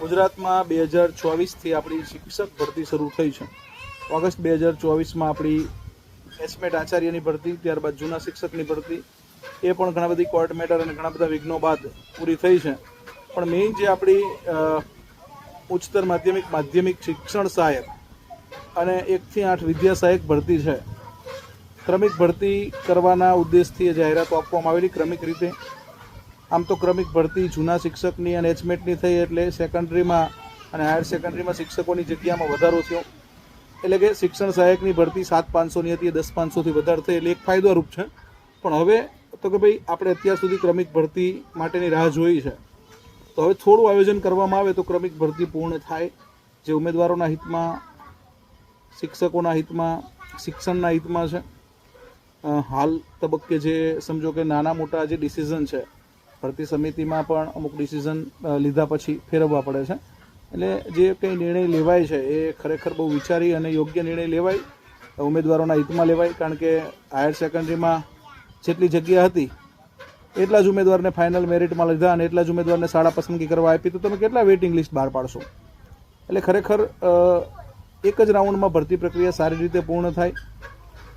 ગુજરાતમાં બે હજાર ચોવીસથી આપણી શિક્ષક ભરતી શરૂ થઈ છે. ઓગસ્ટ બે હજાર ચોવીસમાં આપણી એસમેટ આચાર્યની ભરતી, ત્યારબાદ જૂના શિક્ષકની ભરતી. એ પણ ઘણા બધી કોર્ટ મેટર અને ઘણા બધા વિઘ્નો બાદ પૂરી થઈ છે. પણ મેઇન જે આપણી ઉચ્ચતર માધ્યમિક માધ્યમિક શિક્ષણ સહાયક અને એકથી આઠ વિદ્યા સહાયક ભરતી છે. ક્રમિક ભરતી કરવાના ઉદ્દેશથી જાહેરાતો આપવામાં આવેલી, ક્રમિક રીતે. આમ તો ક્રમિક ભરતી, જૂના શિક્ષકની અને એચમેટની થઈ એટલે સેકન્ડરીમાં અને હાયર સેકન્ડરીમાં શિક્ષકોની જગ્યામાં વધારો થયો. એટલે કે શિક્ષણ સહાયકની ભરતી સાત પાંચસોની હતી એ દસ પાંચસોથી વધારે થઈ એટલે એક ફાયદોરૂપ છે. પણ હવે તો કે ભાઈ, આપણે અત્યાર સુધી ક્રમિક ભરતી માટેની રાહ જોઈ છે. તો હવે થોડું આયોજન કરવામાં આવે તો ક્રમિક ભરતી પૂર્ણ થાય. જે ઉમેદવારોના હિતમાં, શિક્ષકોના હિતમાં, શિક્ષણના હિતમાં છે. હાલ તબક્કે જે સમજો કે નાના મોટા જે ડિસિઝન છે ભરતી સમિતિમાં પણ અમુક ડિસિઝન લીધા પછી ફેરવવા પડે છે. એટલે જે કંઈ નિર્ણય લેવાય છે એ ખરેખર બહુ વિચારી અને યોગ્ય નિર્ણય લેવાય ઉમેદવારોના હિતમાં લેવાય, કારણ કે હાયર સેકન્ડરીમાં જેટલી જગ્યા હતી, એટલા જ ઉમેદવારને ફાઇનલ મેરિટમાં લીધા અને એટલા જ ઉમેદવારને શાળા પસંદગી કરવા આપી, તો તમે કેટલા વેઇટિંગ લિસ્ટ બહાર પાડશો? એટલે ખરેખર એક જ રાઉન્ડમાં ભરતી પ્રક્રિયા સારી રીતે પૂર્ણ થાય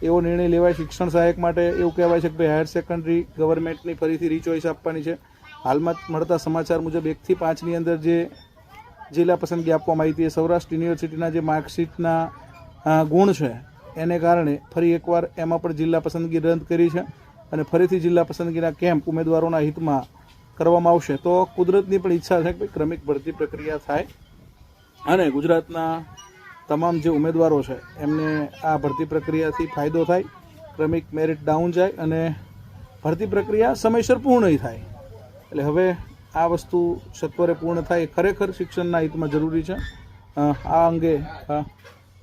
એવો નિર્ણય લેવાય શિક્ષણ સહાયક માટે એવું કહેવાય છે કે ભાઈ હાયર સેકન્ડરી ગવર્મેન્ટની ફરીથી રીચોઇસ આપવાની છે. હાલમાં મળતા સમાચાર મુજબ એકથી પાંચની અંદર જે જિલ્લા પસંદગી આપવામાં આવી હતી એ સૌરાષ્ટ્ર યુનિવર્સિટીના જે માર્કશીટના ગુણ છે, એને કારણે ફરી એકવાર એમાં પણ જિલ્લા પસંદગી રદ કરી છે અને ફરીથી જિલ્લા પસંદગીના કેમ્પ ઉમેદવારોના હિતમાં કરવામાં આવશે. તો કુદરતની પણ ઈચ્છા છે કે ક્રમિક ભરતી પ્રક્રિયા થાય અને ગુજરાતના તમામ જે ઉમેદવારો છે, એમને આ ભરતી પ્રક્રિયાથી ફાયદો થાય, ક્રમિક મેરિટ ડાઉન જાય અને ભરતી પ્રક્રિયા સમયસર પૂર્ણ થાય. એટલે હવે આ વસ્તુ સત્વરે પૂર્ણ થાય એ ખરેખર શિક્ષણના હિતમાં જરૂરી છે. આ અંગે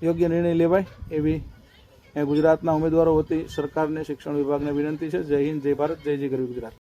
યોગ્ય નિર્ણય લેવાય એવી ગુજરાતના ઉમેદવારો વતી સરકારને શિક્ષણ વિભાગને વિનંતી છે. જય હિન્દ, જય ભારત, જય જય ગરવી ગુજરાત.